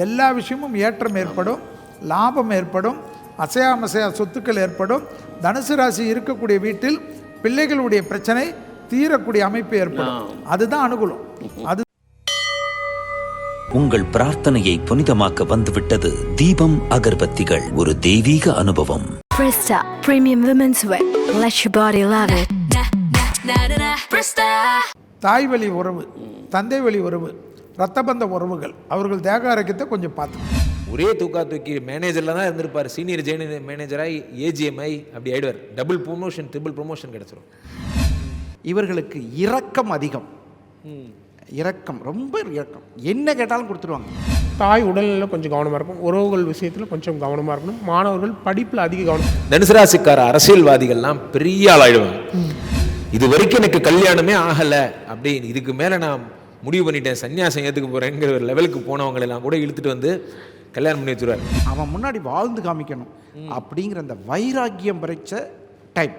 எல்லா விஷயமும் ஏற்றம் ஏற்படும் லாபம் ஏற்படும் அசையாமசையா சொத்துக்கள் ஏற்படும் தனுசு ராசி இருக்கக்கூடிய வீட்டில் பிள்ளைகளுடைய பிரச்சனை தீரக்கூடிய அமைப்பு ஏற்படும் அதுதான் அனுகூலம் அது உங்கள் பிரார்த்தனையை புனிதமாக்க வந்துவிட்டது தீபம் அகர்பத்திகள் ஒரு தெய்வீக அனுபவம் Presta Premium Women's Wear. Let your body love it. தாய் வழி உறவு தந்தை வழி உறவு ரத்தபந்த உறவுகள். அவர்கள் தேக ஆரோக்கியத்தை கொஞ்சம் பார்த்து ஒரே தூக்கா தூக்கி மேனேஜரில் தான் இருந்திருப்பார். சீனியர் ஜெயின் மேனேஜராக ஏஜிஎம்ஐ அப்படி ஆயிடுவார். டபுள் ப்ரொமோஷன் ட்ரிபிள் ப்ரொமோஷன் கிடச்சிரும். இவர்களுக்கு இரக்கம் அதிகம். இரக்கம் ரொம்ப இரக்கம். என்ன கேட்டாலும் கொடுத்துருவாங்க. தாய் உடல்நிலை கொஞ்சம் கவனமாக இருக்கும் உறவுகள் விஷயத்தில் கொஞ்சம் கவனமாக இருக்கணும். மாணவர்கள் படிப்பில் அதிக கவனம். தனுசு ராசிக்கார அரசியல்வாதிகள்லாம் பெரிய ஆளாயிடுவாங்க. இது வரைக்கும் எனக்கு கல்யாணமே ஆகலை அப்படின்னு இதுக்கு மேலே நான் முடிவு பண்ணிட்டேன். சன்னியாசம் ஏற்றுக்க போகிறேங்கிற ஒரு லெவலுக்கு போனவங்களெல்லாம் கூட இழுத்துட்டு வந்து கல்யாணம் பண்ணி வச்சுருவார். அவன் முன்னாடி வாழ்ந்து காமிக்கணும். அப்படிங்கிற அந்த வைராக்கியம் படைச்ச டைம்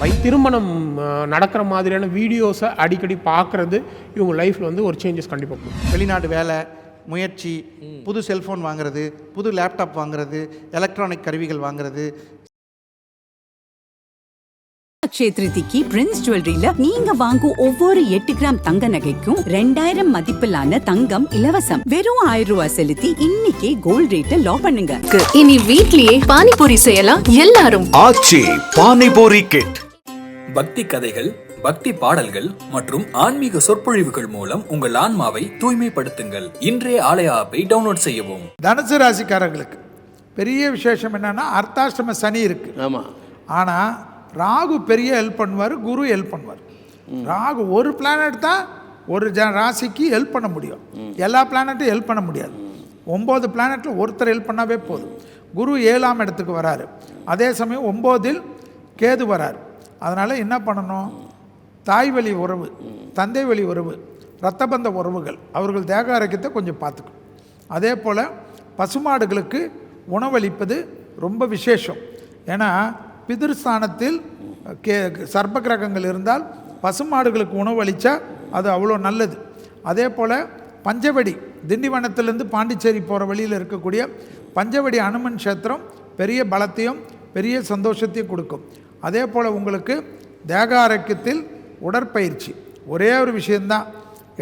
வை திருமணம் நடக்கிற மாதிரியான வீடியோஸை அடிக்கடி பார்க்குறது இவங்க லைஃப்பில் வந்து ஒரு சேஞ்சஸ் கண்டிப்பாக கொடுக்கும். வெளிநாடு வேலை முயற்சி புது செல்ஃபோன் வாங்குறது புது லேப்டாப் வாங்குறது எலக்ட்ரானிக் கருவிகள் வாங்குறது அக்ஷய திருதிக்கு பிரின்ஸ் ஜுவல்லரியில நீங்க வாங்கும் ஒவ்வொரு எட்டு கிராம் தங்க நகைக்கும் ரெண்டாயிரம் மதிப்பிலான தங்கம் இலவசம். வெறும் ஆயிரம் ரூபாய் செலுத்தி இன்னைக்கே கோல்ட் ரேட்டை லாக் பண்ணுங்க. இனி வீட்லயே பானிபூரி செய்யலாம் எல்லாரும். ஆச்சி பானிபூரி கிட் பக்தி கதைகள் பக்தி பாடல்கள் மற்றும் ஆன்மீக சொற்பொழிவுகள் மூலம் உங்கள் ஆன்மாவை தூய்மைப்படுத்துங்கள். இன்றைய ஆலய ஆப்பை டவுன்லோட் செய்யவும். தனுசு ராசிக்காரர்களுக்கு பெரிய விசேஷம் என்னன்னா அர்த்தாஷ்டம சனி இருக்கு. ஆமாம் ஆனால் ராகு பெரிய ஹெல்ப் பண்ணுவார் குரு ஹெல்ப் பண்ணுவார். ராகு ஒரு பிளானட் தான் ஒரு ஜ ராசிக்கு ஹெல்ப் பண்ண முடியும். எல்லா பிளானட்டும் ஹெல்ப் பண்ண முடியாது. ஒம்பது பிளானட்டில் ஒருத்தர் ஹெல்ப் பண்ணாவே போதும். குரு ஏழாம் இடத்துக்கு வராரு. அதே சமயம் ஒம்போதில் கேது வராரு. அதனால் என்ன பண்ணணும்? தாய் வழி உறவு தந்தை வழி உறவு ரத்தபந்த உறவுகள் அவர்கள் தேக ஆரோக்கியத்தை கொஞ்சம் பார்த்துக்கணும். அதே போல் பசுமாடுகளுக்கு உணவளிப்பது ரொம்ப விசேஷம். ஏன்னா பிதிர்ஸ்தானத்தில் கே சர்ப்ப கிரகங்கள் இருந்தால் பசுமாடுகளுக்கு உணவு அளித்தா அது அவ்வளோ நல்லது. அதே போல் பஞ்சவடி திண்டிவனத்திலேருந்து பாண்டிச்சேரி போகிற வழியில் இருக்கக்கூடிய பஞ்சவடி அனுமன் கஷேத்திரம் பெரிய பலத்தையும் பெரிய சந்தோஷத்தையும் கொடுக்கும். அதே போல் உங்களுக்கு தேக ஆரோக்கியத்தில் உடற்பயிற்சி ஒரே ஒரு விஷயந்தான்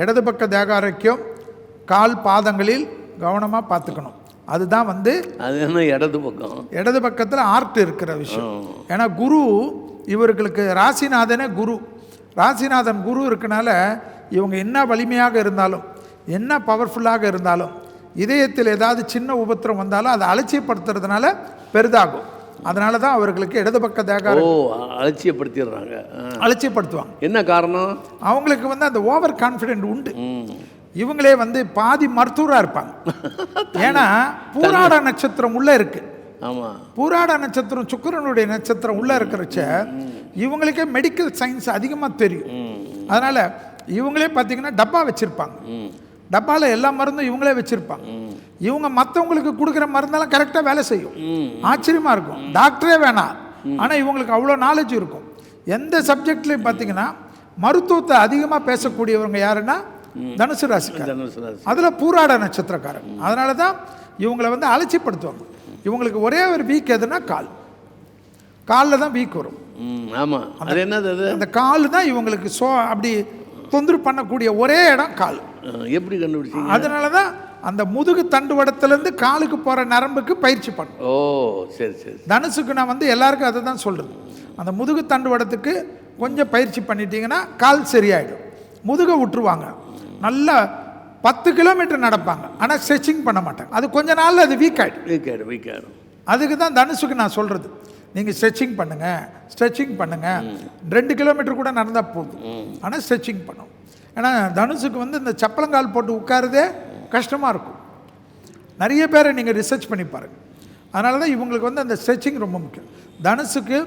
இடது பக்க தேக ஆரோக்கியம் கால் பாதங்களில் கவனமாக பார்த்துக்கணும். அதுதான் வந்து அது என்ன இடது பக்கம்? இடது பக்கத்தில் ஆர்ட் இருக்கிற விஷயம். ஏன்னா குரு இவர்களுக்கு ராசிநாதனே குரு. ராசிநாதன் குரு இருக்கனால இவங்க என்ன வலிமையாக இருந்தாலும் என்ன பவர்ஃபுல்லாக இருந்தாலும் இதயத்தில் ஏதாவது சின்ன உபத்திரம் வந்தாலும் அதை அலட்சியப்படுத்துறதுனால பெரிதாகும். அதனால தான் அவர்களுக்கு இடது பக்க தேக அலட்சியப்படுத்திடுறாங்க. அலட்சியப்படுத்துவாங்க. என்ன காரணம்? அவங்களுக்கு வந்து அந்த ஓவர் கான்ஃபிடென்ட் உண்டு இவங்களே வந்து பாதி மருத்துவராக இருப்பாங்க. ஏன்னா பூராட நட்சத்திரம் உள்ளே இருக்கு. ஆமாம் பூராட நட்சத்திரம் சுக்கிரனுடைய நட்சத்திரம் உள்ளே இருக்கிறச்ச இவங்களுக்கே மெடிக்கல் சயின்ஸ் அதிகமாக தெரியும். அதனால் இவங்களே பார்த்தீங்கன்னா டப்பா வச்சுருப்பாங்க. டப்பாவில் எல்லா மருந்தும் இவங்களே வச்சுருப்பாங்க. இவங்க மற்றவங்களுக்கு கொடுக்குற மருந்தெல்லாம் கரெக்டாக வேலை செய்யும். ஆச்சரியமாக இருக்கும். டாக்டரே வேணாம். ஆனால் இவங்களுக்கு அவ்வளோ நாலேஜ் இருக்கும். எந்த சப்ஜெக்ட்லையும் பார்த்தீங்கன்னா மருத்துவத்தை அதிகமாக பேசக்கூடியவங்க யாருன்னா தனுசு ராசிக்காரர். தனுசு ராசி. அதில் பூராட நட்சத்திரக்காரன் அதனால தான் இவங்களை வந்து அலட்சிப்படுத்துவாங்க இவங்களுக்கு ஒரே ஒரு வீக் எதுனா கால். காலில் தான் வீக் வரும். ஆமாம் அது என்னது அது? அந்த கால் தான் இவங்களுக்கு சோ அப்படி தொந்தரவு பண்ணக்கூடிய ஒரே இடம் கால். எப்படி கண்டுபிடிச்சீங்க? அதனால தான் அந்த முதுகு தண்டுவடத்துலேருந்து காலுக்கு போகிற நரம்புக்கு பயிற்சி பண்ணும். ஓ சரி சரி. தனுசுக்கு நான் வந்து எல்லாருக்கும் அதை தான் சொல்கிறது அந்த முதுகு தண்டுவடத்துக்கு கொஞ்சம் பயிற்சி பண்ணிட்டீங்கன்னா கால் சரியாயிடும். முதுகை விட்டுருவாங்க நல்லா பத்து கிலோமீட்டர் நடப்பாங்க. ஆனால் ஸ்ட்ரெச்சிங் பண்ண மாட்டாங்க. அது கொஞ்ச நாளில் அது வீக் ஆகிடும் வீக்காடு வீக்காடு அதுக்கு தான் தனுஷுக்கு நான் சொல்கிறது நீங்கள் ஸ்ட்ரெச்சிங் பண்ணுங்கள் ஸ்ட்ரெச்சிங் பண்ணுங்கள் ரெண்டு கிலோமீட்டர் கூட நடந்தால் போதும். ஆனால் ஸ்ட்ரெச்சிங் பண்ணும். ஏன்னா தனுஷுக்கு வந்து இந்த சப்பளங்கால் போட்டு உட்காருதே கஷ்டமாக இருக்கும். நிறைய பேரை நீங்கள் ரிசர்ச் பண்ணி பாருங்கள் அதனால தான் இவங்களுக்கு வந்து அந்த ஸ்ட்ரெச்சிங் ரொம்ப முக்கியம். தனுஷுக்கு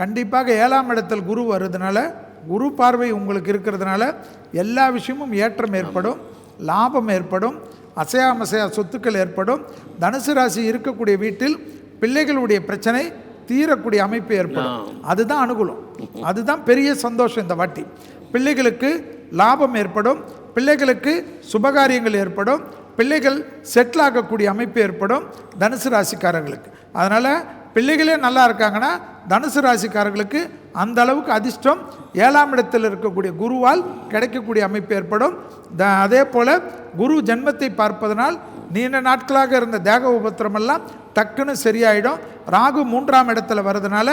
கண்டிப்பாக ஏழாம் இடத்தில் குரு வருதுனால குரு பார்வை உங்களுக்கு இருக்கிறதுனால எல்லா விஷயமும் ஏற்றம் ஏற்படும் லாபம் ஏற்படும் அசையாமசையா சொத்துக்கள் ஏற்படும். தனுசு ராசி இருக்கக்கூடிய வீட்டில் பிள்ளைகளுடைய பிரச்சனை தீரக்கூடிய அமைப்பு ஏற்படும். அதுதான் அனுகூலம். அதுதான் பெரிய சந்தோஷம் இந்த வாட்டி. பிள்ளைகளுக்கு லாபம் ஏற்படும் பிள்ளைகளுக்கு சுபகாரியங்கள் ஏற்படும் பிள்ளைகள் செட்டில் ஆகக்கூடிய அமைப்பு ஏற்படும் தனுசு ராசிக்காரர்களுக்கு. அதனால் பிள்ளைகளே நல்லா இருக்காங்கன்னா தனுசு ராசிக்காரர்களுக்கு அந்த அளவுக்கு அதிர்ஷ்டம். ஏழாம் இடத்தில் இருக்கக்கூடிய குருவால் கிடைக்கக்கூடிய அமைப்பு ஏற்படும். த அதே போல் குரு ஜென்மத்தை பார்ப்பதனால் நீண்ட நாட்களாக இருந்த தேக உபத்திரமெல்லாம் டக்குன்னு சரியாயிடும். ராகு மூன்றாம் இடத்துல வர்றதுனால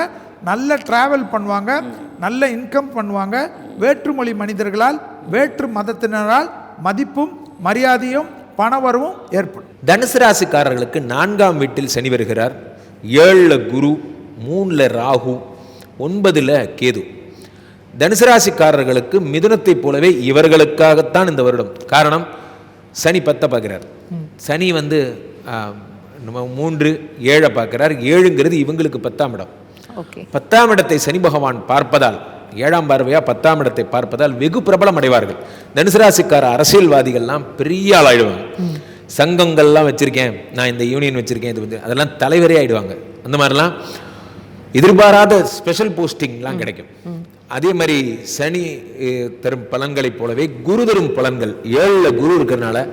நல்ல டிராவல் பண்ணுவாங்க நல்ல இன்கம் பண்ணுவாங்க. வேற்றுமொழி மனிதர்களால் வேற்று மதத்தினரால் மதிப்பும் மரியாதையும் பணவரவும் ஏற்படும். தனுசு ராசிக்காரர்களுக்கு நான்காம் வீட்டில் சனி வருகிறார். ஏழில் குரு மூணில் ராகு ஒன்பதில் கேது. தனுசு ராசிக்காரர்களுக்கு மிதுனத்தைப் போலவே இவர்களுக்காகத்தான் இந்த வருடம். காரணம் சனி பத்தை பார்க்குறார். சனி வந்து மூன்று ஏழை பார்க்குறார். ஏழுங்கிறது இவங்களுக்கு பத்தாம் இடம். பத்தாம் இடத்தை சனி பகவான் பார்ப்பதால் ஏழாம் பார்வையா பத்தாம் இடத்தை பார்ப்பதால் வெகு பிரபலம் அடைவார்கள். தனுசு ராசிக்கார அரசியல்வாதிகள்லாம் பெரிய ஆள் ஆயிடுவாங்க சங்கங்கள்லாம் வச்சிருக்கேன். நான் இந்த யூனியன் வச்சிருக்கேன் இது வந்து அதெல்லாம் தலைவரே ஆயிடுவாங்க. அந்த மாதிரிலாம் எதிர்பாராத ஸ்பெஷல் போஸ்டிங்லாம் கிடைக்கும். அதே மாதிரி சனி தரும் பலன்களைப் போலவே குரு தரும் பலன்கள். ஏழில் குரு இருக்கிறனால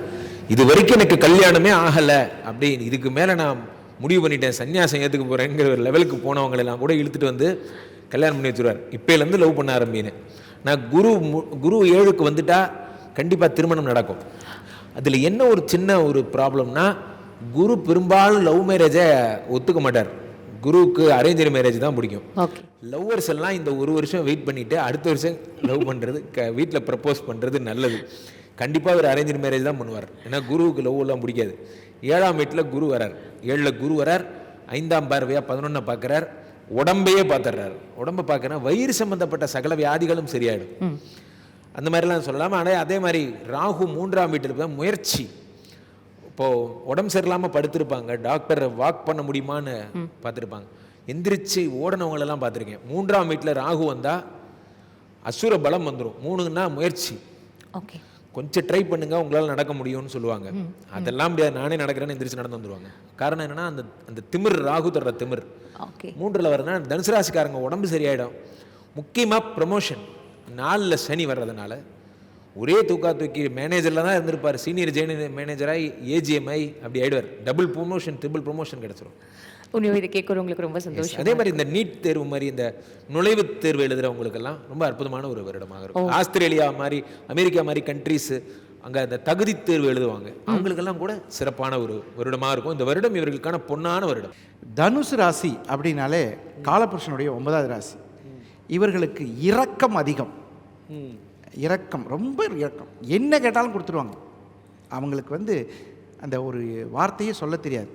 இது வரைக்கும் எனக்கு கல்யாணமே ஆகலை அப்படின்னு இதுக்கு மேலே நான் முடிவு பண்ணிட்டேன். சன்னியாசம் ஏற்றுக்க போகிறேங்கிற ஒரு லெவலுக்கு போனவங்களெல்லாம் கூட இழுத்துட்டு வந்து கல்யாணம் பண்ணி வச்சுருவார். இப்போலேருந்து லவ் பண்ண ஆரம்பினேன். நான் குரு மு- குரு ஏழுக்கு வந்துட்டா கண்டிப்பாக திருமணம் நடக்கும். அதில் என்ன ஒரு சின்ன ஒரு ப்ராப்ளம்னா குரு பெரும்பாலும் லவ் மேரேஜை ஒத்துக்க மாட்டார். குருவுக்கு அரேஞ்சர் மேரேஜ் தான் பிடிக்கும். லவ்வர்ஸ் எல்லாம் இந்த ஒரு வருஷம் வெயிட் பண்ணிட்டு அடுத்த வருஷம் லவ் பண்ணுறது க வீட்டில் ப்ரப்போஸ் பண்ணுறது நல்லது. கண்டிப்பாக ஒரு அரேஞ்சர் மேரேஜ் தான் பண்ணுவார். ஏன்னா குருவுக்கு லவ் எல்லாம் பிடிக்காது. ஏழாம் வீட்டில் குரு வரார். ஏழில் குரு வரார். ஐந்தாம் பார்வையாக பதினொன்றை பார்க்குறார் உடம்பையே பார்த்துடுறாரு உடம்பை பார்க்கறா வயிறு சம்பந்தப்பட்ட சகல வியாதிகளும் சரியாயிடும். அந்த மாதிரிலாம் சொல்லலாம். ஆனால் அதே மாதிரி ராகு மூன்றாம் வீட்டில் தான் முயற்சி. இப்போது உடம்பு சரியில்லாமல் படுத்திருப்பாங்க. டாக்டர் வாக் பண்ண முடியுமான்னு பார்த்துருப்பாங்க. எந்திரிச்சு ஓடனவங்களெல்லாம் பார்த்துருக்கேன். மூன்றாம் வீட்டில் ராகு வந்தால் அசுர பலம் வந்துடும் மூணுன்னா முயற்சி. ஓகே கொஞ்சம் ட்ரை பண்ணுங்க உங்களால் நடக்க முடியும்னு சொல்லுவாங்க. அதெல்லாம் முடியாது. நானே நடக்கிறேன்னு எந்திரிச்சு நடந்து வந்துருவாங்க. காரணம் என்னன்னா அந்த அந்த திமிர் ராகு தர்ற திமிர். மூன்றில் வரனா தனுசு ராசிக்காரங்க உடம்பு சரியாயிடும். முக்கியமாக ப்ரமோஷன் நாலில் சனி வர்றதுனால ஒரே தூக்கா தூக்கி மேனேஜரில் தான் இருந்திருப்பார். சீனியர் ஜெயின் மேனேஜராக ஏஜிஎம்ஐ அப்படி ஆயிடுவார். டபுள் ப்ரொமோஷன் ட்ரிபிள் ப்ரொமோஷன் கிடச்சிரும். உண்மையாக இதை கேட்குறவங்களுக்கு ரொம்ப சந்தோஷம். அதே மாதிரி இந்த நீட் தேர்வு மாதிரி இந்த நுழைவுத் தேர்வு எழுதுறவங்களுக்கெல்லாம் ரொம்ப அற்புதமான ஒரு வருடமாக இருக்கும். ஆஸ்திரேலியா மாதிரி அமெரிக்கா மாதிரி கண்ட்ரீஸ் அங்கே அந்த தகுதி தேர்வு எழுதுவாங்க. அவங்களுக்கெல்லாம் கூட சிறப்பான ஒரு வருடமாக இருக்கும். இந்த வருடம் இவர்களுக்கான பொன்னான வருடம். தனுசு ராசி அப்படின்னாலே காலபுருஷனுடைய ஒன்பதாவது ராசி. இவர்களுக்கு இரக்கம் அதிகம். இரக்கம் ரொம்ப இரக்கம். என்ன கேட்டாலும் கொடுத்துருவாங்க. அவங்களுக்கு வந்து அந்த ஒரு வார்த்தையே சொல்ல தெரியாது.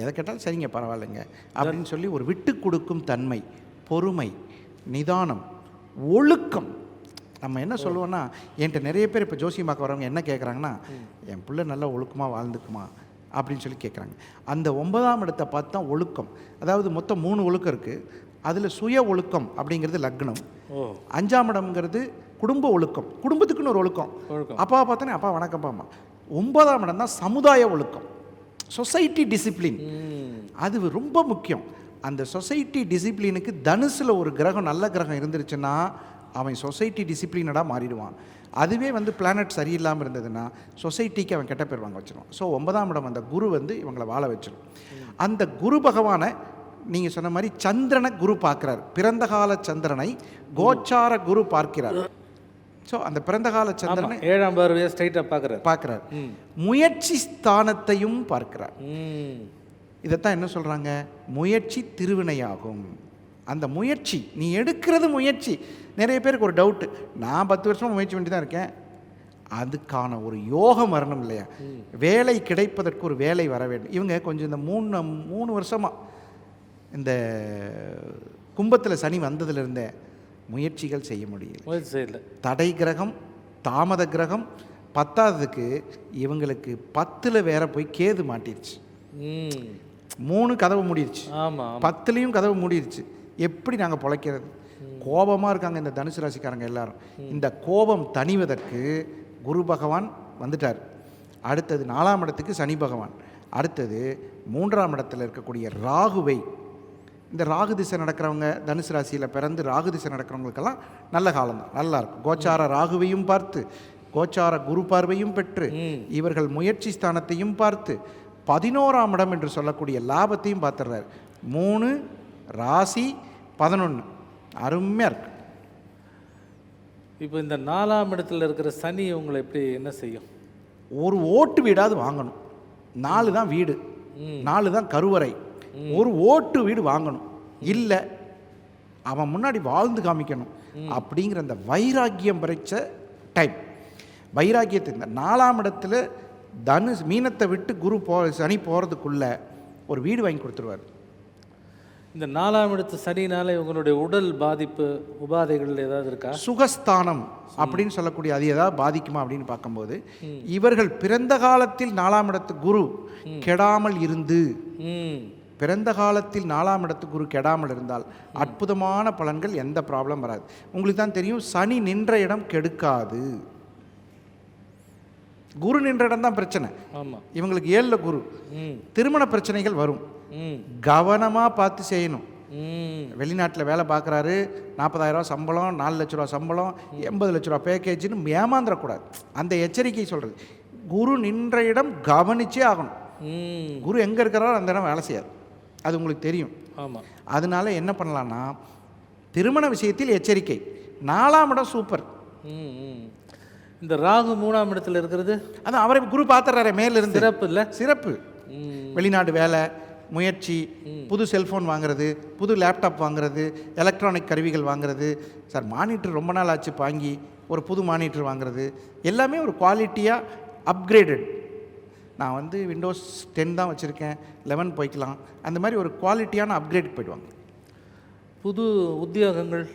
எதை கேட்டாலும் சரிங்க பரவாயில்லைங்க அப்படின்னு சொல்லி ஒரு விட்டு கொடுக்கும் தன்மை பொறுமை நிதானம் ஒழுக்கம். நம்ம என்ன சொல்லுவோன்னா என்கிட்ட நிறைய பேர் இப்போ ஜோசியமாக்க வரவங்க என்ன கேட்குறாங்கன்னா என் பிள்ளை நல்லா ஒழுக்கமாக வாழ்ந்துக்குமா? அப்படின்னு சொல்லி கேட்குறாங்க அந்த ஒன்பதாம் இடத்தை பார்த்து தான் ஒழுக்கம். அதாவது மொத்தம் மூணு ஒழுக்கம் இருக்குது அதில் சுய ஒழுக்கம் அப்படிங்கிறது லக்னம். அஞ்சாம் இடம்ங்கிறது குடும்ப ஒழுக்கம். குடும்பத்துக்குன்னு ஒரு ஒழுக்கம். அப்பா பார்த்தோன்னே அப்பா வணக்கம்ப்பாம்மா ஒன்பதாம் இடம் தான் சமுதாய ஒழுக்கம். Society discipline. அது ரொம்ப முக்கியம். அந்த சொசைட்டி டிசிப்ளினுக்கு தனுசில் ஒரு கிரகம் நல்ல கிரகம் இருந்துருச்சுன்னா அவன் சொசைட்டி டிசிப்ளினடாக மாறிடுவான். அதுவே வந்து பிளானட் சரியில்லாமல் இருந்ததுன்னா சொசைட்டிக்கு அவன் கெட்ட பேர் வாங்க வச்சிருவான். ஸோ ஒன்பதாம் இடம் அந்த குரு வந்து இவங்களை வாழ வச்சிடும் அந்த குரு பகவானை நீங்கள் சொன்ன மாதிரி சந்திரனை குரு பார்க்குறார். பிறந்த கால சந்திரனை கோச்சார குரு பார்க்கிறார். ஸோ அந்த பிறந்த கால சந்திரனை ஏழாம் பார்வையை ஸ்ட்ரைட்டாக பார்க்குறாரு. பார்க்குறார். முயற்சி ஸ்தானத்தையும் பார்க்கிறார். இதைத்தான் என்ன சொல்கிறாங்க முயற்சி திருவினையாகும். அந்த முயற்சி நீ எடுக்கிறது முயற்சி. நிறைய பேருக்கு ஒரு டவுட்டு நான் பத்து வருஷமாக முயற்சி பண்ணி தான் இருக்கேன். அதுக்கான ஒரு யோகம் வரணும் இல்லையா? வேலை கிடைப்பதற்கு ஒரு வேலை வர வேண்டும். இவங்க கொஞ்சம் இந்த மூணு மூணு வருஷமாக இந்த கும்பத்தில் சனி வந்ததுலேருந்தே முயற்சிகள் செய்ய முடியல. முயற்சி செய்யல. தடை கிரகம் தாமத கிரகம் பத்தாததுக்கு இவங்களுக்கு பத்தில் வேற போய் கேது மாட்டிருச்சு. மூணு கதவு மூடிருச்சு. ஆமாம் பத்துலேயும் கதவு மூடிருச்சு. எப்படி நாங்கள் பொழைக்கிறது? கோபமாக இருக்காங்க இந்த தனுசு ராசிக்காரங்க எல்லாரும். இந்த கோபம் தணிவதற்கு குரு பகவான் வந்துட்டார். அடுத்தது நாலாம் இடத்துக்கு சனி பகவான். அடுத்தது மூன்றாம் இடத்துல இருக்கக்கூடிய ராகுவை இந்த ராகு திசை நடக்கிறவங்க தனுசு ராசியில் பிறந்து ராகு திசை நடக்கிறவங்களுக்கெல்லாம் நல்ல காலம் தான் நல்லா இருக்கும். கோச்சார ராகுவையும் பார்த்து கோச்சார குரு பார்வையும் பெற்று இவர்கள் முயற்சி ஸ்தானத்தையும் பார்த்து பதினோராம் இடம் என்று சொல்லக்கூடிய லாபத்தையும் பார்த்துடுறாரு. மூணு ராசி பதினொன்று அருமையாக இருக்கு. இப்போ இந்த நாலாம் இடத்துல இருக்கிற சனி உங்களை எப்படி என்ன செய்யும்? ஒரு ஓட்டு வீடாவது வாங்கணும். நாலு தான் வீடு. நாலு தான் கருவறை. ஒரு ஓட்டு வீடு வாங்கணும். இல்லை அவன் முன்னாடி வாழ்ந்து காமிக்கணும். அப்படிங்கிற அந்த வைராக்கியம் படைச்ச டைம் வைராக்கியத்தை இந்த நாலாம் இடத்துல தனுஷ் மீனத்தை விட்டு குரு போ சனி போகிறதுக்குள்ள ஒரு வீடு வாங்கி கொடுத்துருவார். இந்த நாலாம் இடத்து சனினால உங்களுடைய உடல் பாதிப்பு உபாதைகள் ஏதாவது இருக்கா? சுகஸ்தானம் அப்படின்னு சொல்லக்கூடிய அது ஏதாவது பாதிக்குமா அப்படின்னு பார்க்கும்போது இவர்கள் பிறந்த காலத்தில் நாலாம் இடத்து குரு கெடாமல் இருந்து பிறந்த காலத்தில் நாலாம் இடத்து குரு கெடாமல் இருந்தால் அற்புதமான பலன்கள் எந்த ப்ராப்ளம் வராது. உங்களுக்கு தான் தெரியும் சனி நின்ற இடம் கெடுக்காது. குரு நின்ற இடம் தான் பிரச்சனை. ஆமாம் இவங்களுக்கு ஏழில் குரு. திருமண பிரச்சனைகள் வரும். கவனமாக பார்த்து செய்யணும். வெளிநாட்டில் வேலை பார்க்குறாரு நாற்பதாயிரரூவா சம்பளம் நாலு லட்ச ரூபா சம்பளம் எண்பது லட்ச ரூபா பேக்கேஜ்னு ஏமாந்துடக்கூடாது அந்த எச்சரிக்கை சொல்கிறது குரு நின்ற இடம் கவனிச்சே ஆகணும். குரு எங்கே இருக்கிறாரோ அந்த இடம் வேலை செய்யாது. அது உங்களுக்கு தெரியும். ஆமாம் அதனால என்ன பண்ணலான்னா திருமண விஷயத்தில் எச்சரிக்கை. நாலாம் இடம் சூப்பர். இந்த ராகு மூணாம் இடத்துல இருக்கிறது? அதான் அவரை குரு பார்த்துறாரு மேலிருந்து. சிறப்பு இல்லை? சிறப்பு. வெளிநாடு வேலை முயற்சி புது செல்ஃபோன் வாங்குறது புது லேப்டாப் வாங்குறது எலக்ட்ரானிக் கருவிகள் வாங்குறது. சார் மானிட்டர் ரொம்ப நாள் ஆச்சு வாங்கி ஒரு புது மானிட்டர் வாங்குறது. எல்லாமே ஒரு குவாலிட்டியாக அப்கிரேடட் நான் வந்து விண்டோஸ் டென் தான் வச்சுருக்கேன் லெவன் போய்க்கலாம். அந்த மாதிரி ஒரு குவாலிட்டியான அப்கிரேட் போயிடுவாங்க. புது உத்தியோகங்கள்?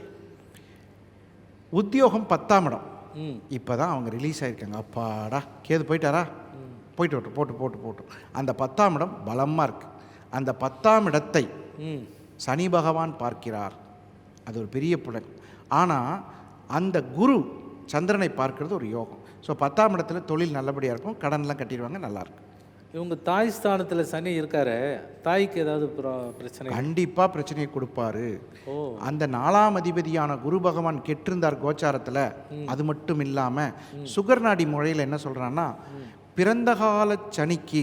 உத்தியோகம் பத்தாம் இடம். இப்போ தான் அவங்க ரிலீஸ் ஆகிருக்காங்க அப்பாடா கேது போயிட்டாரா? போயிட்டு வரட்டும் போட்டு போட்டு போட்டு. அந்த பத்தாம் இடம் பலமாக இருக்குது அந்த பத்தாம் இடத்தை சனி பகவான் பார்க்கிறார். அது ஒரு பெரிய புலன். ஆனால் அந்த குரு சந்திரனை பார்க்கிறது ஒரு யோகம். ஸோ பத்தாம் இடத்துல தொழில் நல்லபடியாக இருக்கும். கடன்லாம் கட்டிடுவாங்க நல்லாயிருக்கும் இவங்க தாய் ஸ்தானத்தில் சனி இருக்காரு தாய்க்கு ஏதாவது பிர- பிரச்சனை? கண்டிப்பாக பிரச்சனையை கொடுப்பாரு. அந்த நாலாம் அதிபதியான குரு பகவான் கெட்டிருந்தார் கோச்சாரத்தில். அது மட்டும் இல்லாமல் சுகர் நாடி முறையில் என்ன சொல்கிறான்னா பிறந்த கால சனிக்கு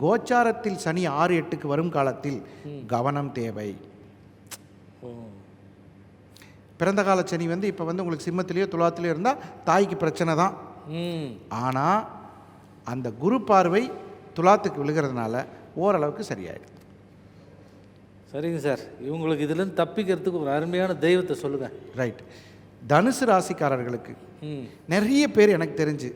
கோச்சாரத்தில் சனி ஆறு எட்டுக்கு வரும் காலத்தில் கவனம் தேவை. ஓ. பிறந்த கால சனி வந்து இப்போ வந்து உங்களுக்கு சிம்மத்திலேயோ துலாத்திலேயோ இருந்தால் தாய்க்கு பிரச்சனை தான். ஆனால் அந்த குரு பார்வை துலாத்துக்கு விழுகிறதுனால ஓரளவுக்கு சரியாயிடும் சரிங்க சார். இவங்களுக்கு இதுலேருந்து தப்பிக்கிறதுக்கு ஒரு அருமையான தெய்வத்தை சொல்லுங்கள் ரைட் தனுசு ராசிக்காரர்களுக்கு நிறைய பேர் எனக்கு தெரிஞ்சு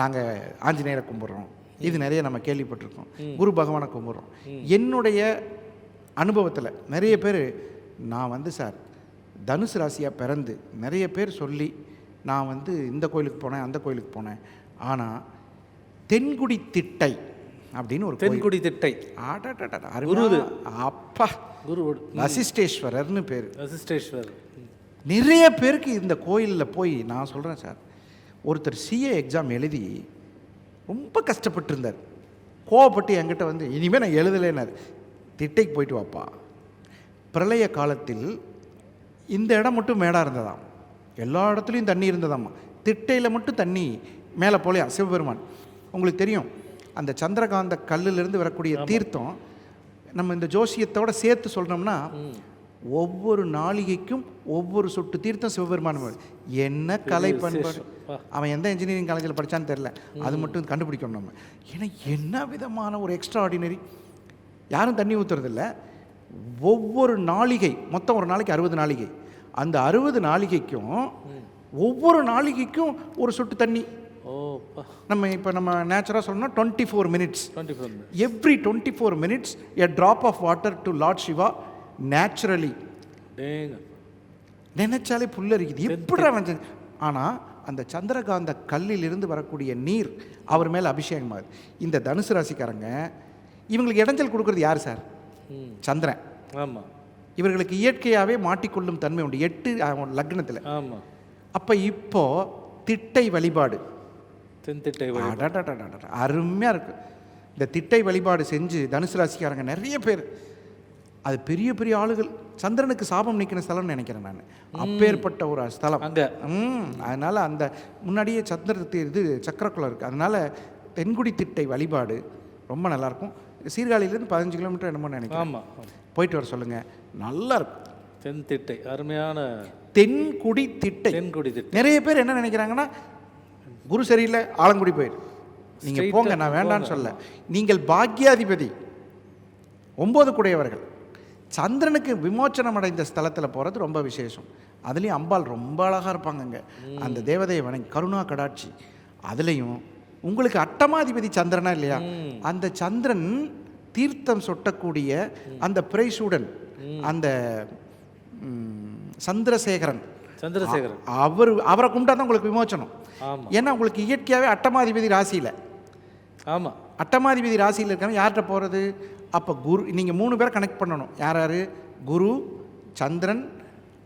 நாங்கள் ஆஞ்சநேயரை கும்பிட்றோம். இது நிறைய நம்ம கேள்விப்பட்டிருக்கோம். குரு பகவானை கும்பிட்றோம். என்னுடைய அனுபவத்தில் நிறைய பேர் நான் வந்து சார் தனுசு ராசியாக பிறந்து நிறைய பேர் சொல்லி நான் வந்து இந்த கோயிலுக்கு போனேன் அந்த கோயிலுக்கு போனேன் ஆனால் தென்குடி திட்டை அப்படின்னு ஒரு. தென்குடி திட்டை ஆடாடாடா, குருது. அப்பா குரு வசிஷ்டேஸ்வரர்னு பேர் வசிஷ்டேஸ்வர் நிறைய பேருக்கு இந்த கோயிலில் போய் நான் சொல்கிறேன் சார் ஒருத்தர் சிஏ எக்ஸாம் எழுதி ரொம்ப கஷ்டப்பட்டிருந்தார் கோவப்பட்டு என்கிட்ட வந்து இனிமேல் நான் எழுதலைன்னார் திட்டைக்கு போயிட்டு வாப்பா பிரளய காலத்தில் இந்த இடம் மட்டும் மேடாக இருந்ததாம் எல்லா இடத்துலையும் தண்ணி இருந்ததாம்மா. திட்டையில் மட்டும் தண்ணி மேலே போலையா? சிவபெருமான். உங்களுக்கு தெரியும் அந்த சந்திரகாந்த கல்லிலிருந்து வரக்கூடிய தீர்த்தம் நம்ம இந்த ஜோசியத்தோட சேர்த்து சொல்கிறோம்னா ஒவ்வொரு நாளிகைக்கும் ஒவ்வொரு சொட்டு தீர்த்தம் சிவபெருமான். என்ன கலை பண்பாடு? அவன் எந்த இன்ஜினியரிங் காலேஜில் படித்தான்னு தெரில அது மட்டும் கண்டுபிடிக்கணும் நம்ம. ஏன்னா என்ன விதமான ஒரு எக்ஸ்ட்ரா ஆர்டினரி யாரும் தண்ணி ஊற்றுறதில்ல ஒவ்வொரு நாளிகை மொத்தம் ஒரு நாளைக்கு அறுபது நாளிகை. அந்த அறுபது நாளிகைக்கும் ஒவ்வொரு நாளிகைக்கும் ஒரு சொட்டு தண்ணி. நம்ம இப்போ நம்ம நேச்சுரலாக சொல்லணும்னா twenty four minutes every twenty four minutes a drop of water to lord Shiva naturally நினைச்சாலே புல்லரிக்குது எப்படி வந்து ஆனால் அந்த சந்திரகாந்த கல்லிலிருந்து வரக்கூடிய நீர் அவர் மேலே அபிஷேகமாகுது இந்த தனுசு ராசிக்காரங்க இவங்களுக்கு இடைஞ்சல் கொடுக்கறது யார் சார்? சந்திரன். ஆமாம் இவர்களுக்கு இயற்கையாகவே மாட்டிக்கொள்ளும் தன்மை உண்டு. எட்டு லக்னத்தில். ஆமாம் அப்போ இப்போ திட்டை வழிபாடு. தென்திட்டை வழி அடடடடடட, அருமையா இருக்கு இந்த திட்டை வழிபாடு. செஞ்சு தனுசு ராசிக்காரங்க நிறைய பேர் அது பெரிய பெரிய ஆளுகள். சந்திரனுக்கு சாபம் நிற்கிற ஸ்தலம்னு நினைக்கிறேன் நான். அப்பேற்பட்ட ஒரு ஸ்தலம். அங்க. ம். அதனால் அந்த முன்னாடியே சந்திர இது சக்கரக்குளம் இருக்குது அதனால் தென்குடி திட்டை வழிபாடு ரொம்ப நல்லாயிருக்கும் சீர்காழியிலேருந்து பதினஞ்சு கிலோமீட்டர் என்னமோ நினைக்கிறேன். ஆமா. போயிட்டு வர சொல்லுங்கள் நல்லா இருக்கும் தென் திட்டை அருமையான தென்குடி திட்டை. தென்குடி திட்டை. நிறைய பேர் என்ன நினைக்கிறாங்கன்னா குரு சரியில்லை ஆலங்குடி போயிரு. நீங்கள் போங்க நான் வேண்டான்னு. சொல்ல. நீங்கள் பாக்யாதிபதி ஒம்பது குடையவர்கள். சந்திரனுக்கு விமோச்சனம் அடைந்த ஸ்தலத்தில் போகிறது ரொம்ப விசேஷம். அதுலேயும் அம்பாள் ரொம்ப அழகாக இருப்பாங்கங்க. அந்த தேவதையை வணங்கி கருணா கடாட்சி. அதுலேயும் உங்களுக்கு அட்டமாதிபதி சந்திரனா இல்லையா? அந்த சந்திரன் தீர்த்தம் சொட்டக்கூடிய அந்த பிரைசூடன் அந்த சந்திரசேகரன். சந்திரசேகரன். அவர் அவரை கும்பிட்டா தான் உங்களுக்கு விமோச்சனம். ஆமா. ஏன்னா உங்களுக்கு இயற்கையாகவே அட்டமாதிபதி ராசியில். ஆமா. அட்டமாதிபதி ராசியில் இருக்காங்க யார்கிட்ட போகிறது அப்போ குரு நீங்கள் மூணு பேரை கனெக்ட் பண்ணணும். யார் யார்? குரு சந்திரன்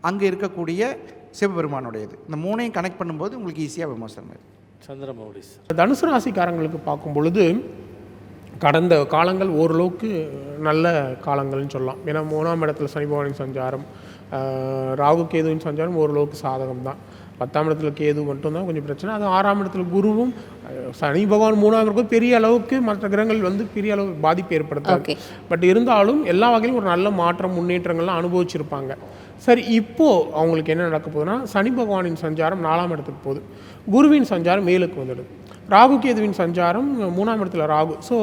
அங்கே இருக்கக்கூடிய சிவபெருமானுடையது. இந்த மூணையும் கனெக்ட் பண்ணும்போது உங்களுக்கு ஈஸியாக விமோசனம். சந்திரமௌலி தனுசு ராசிக்காரங்களுக்கு பார்க்கும் பொழுது கடந்த காலங்கள் ஓரளவுக்கு நல்ல காலங்கள்னு சொல்லலாம். ஏன்னா மூணாம் இடத்துல சனி பகவானின் சஞ்சாரம் ராகு கேதுவின் சஞ்சாரம் ஓரளவுக்கு சாதகம் தான். பத்தாம் இடத்துல கேது மட்டும்தான் கொஞ்சம் பிரச்சனை. அது ஆறாம் இடத்துல குருவும் சனி பகவான் மூணாம் இருக்கும் பெரிய அளவுக்கு மற்ற கிரகங்கள் வந்து பெரிய அளவு பாதிப்பு ஏற்படுத்தாது. பட் இருந்தாலும் எல்லா வகையிலும் ஒரு நல்ல மாற்றம் முன்னேற்றங்கள்லாம் அனுபவிச்சிருப்பாங்க. சரி இப்போ அவங்களுக்கு என்ன நடக்க போகுதுன்னா சனி பகவானின் சஞ்சாரம் நாலாம் இடத்துக்கு போகுது. குருவின் சஞ்சாரம் மேலுக்கு வந்துடுது. ராகு கேதுவின் சஞ்சாரம் மூணாம் இடத்துல ராகு. ஸோ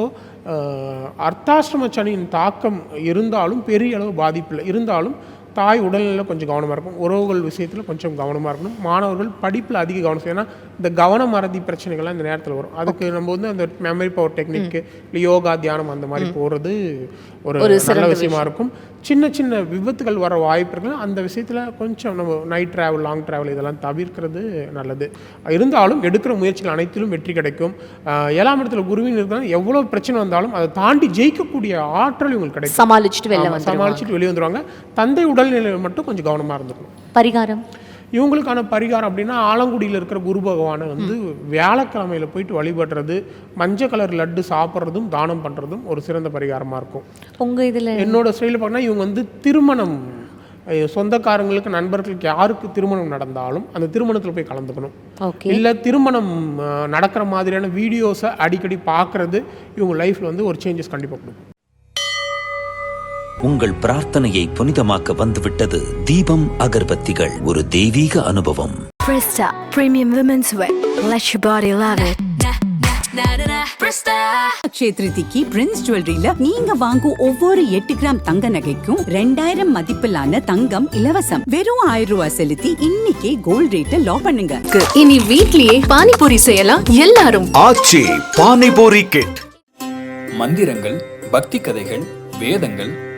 அர்த்தாஷ்டம சனியின் தாக்கம் இருந்தாலும் பெரிய அளவு பாதிப்பு இல்லை. இருந்தாலும் தாய் உடல்நிலை கொஞ்சம் கவனமாக இருக்கும் உறவுகள் விஷயத்தில் கொஞ்சம் கவனமாக இருக்கணும். மாணவர்கள் படிப்பில் அதிக கவனம் செய்யணும். ஏன்னா இந்த கவன மறதி பிரச்சனைகள்லாம் இந்த நேரத்தில் வரும். அதுக்கு நம்ம வந்து அந்த மெமரி பவர் டெக்னிக்கு யோகா தியானம் அந்த மாதிரி போகிறது ஒரு நல்ல விஷயமா. இருக்கும். சின்ன சின்ன விபத்துகள் வர வாய்ப்பு இருக்கு அந்த விஷயத்தில் கொஞ்சம் நம்ம நைட் ட்ராவல் லாங் ட்ராவல் இதெல்லாம் தவிர்க்கிறது நல்லது. இருந்தாலும் எடுக்கிற முயற்சிகள் அனைத்திலும் வெற்றி கிடைக்கும். ஏழாம் இடத்துல குருவின் இருக்கிறது எவ்வளோ பிரச்சனை வந்தாலும் அதை தாண்டி ஜெயிக்கக்கூடிய ஆற்றல் இவங்களுக்கு கிடைக்கும். சமாளிச்சுட்டு வந்துருவாங்க. சமாளிச்சுட்டு வெளியே வந்துருவாங்க. தந்தை உடல்நிலை மட்டும் கொஞ்சம் கவனமாக இருந்துக்கணும். பரிகாரம்? இவங்களுக்கான பரிகாரம் அப்படின்னா ஆலங்குடியில் இருக்கிற குரு பகவானை வந்து வியாழக்கிழமையில போயிட்டு வழிபடுறது மஞ்சள் கலர் லட்டு சாப்பிட்றதும் தானம் பண்ணுறதும் ஒரு சிறந்த பரிகாரமாக இருக்கும். உங்க இதுல? என்னோட ஸ்டைலில் பார்த்தீங்கன்னா இவங்க வந்து திருமணம் சொந்தக்காரங்களுக்கு நண்பர்களுக்கு யாருக்கு திருமணம் நடந்தாலும் அந்த திருமணத்தில் போய் கலந்துக்கணும். இல்லை திருமணம் நடக்கிற மாதிரியான வீடியோஸை அடிக்கடி பார்க்கறது இவங்க லைஃப்பில் வந்து ஒரு சேஞ்சஸ் கண்டிப்பாக கொடுக்கும். உங்கள் பிரார்த்தனையை புனிதமாக்க வந்துவிட்டது தீபம் அகர்பத்திகள். ஒரு தெய்வீக அனுபவம். Presta Premium Women's Wear. Let your body love it. Akshaya திருதிக்கு Prince ஜுவல்லரியில நீங்க வாங்கும் ஒவ்வொரு எட்டு கிராம் தங்க நகைக்கும் ரெண்டாயிரம் மதிப்பிலான தங்கம் இலவசம். வெறும் ஆயிரம் ரூபாய் செலுத்தி இன்னைக்கே கோல்ட் ரேட்டை லாக் பண்ணுங்க. இனி வீட்லயே பானிபூரி செய்யலாம் எல்லாரும். ஆச்சி பானிபூரி கிட் மந்திரங்கள் பக்தி கதைகள் வேதங்கள்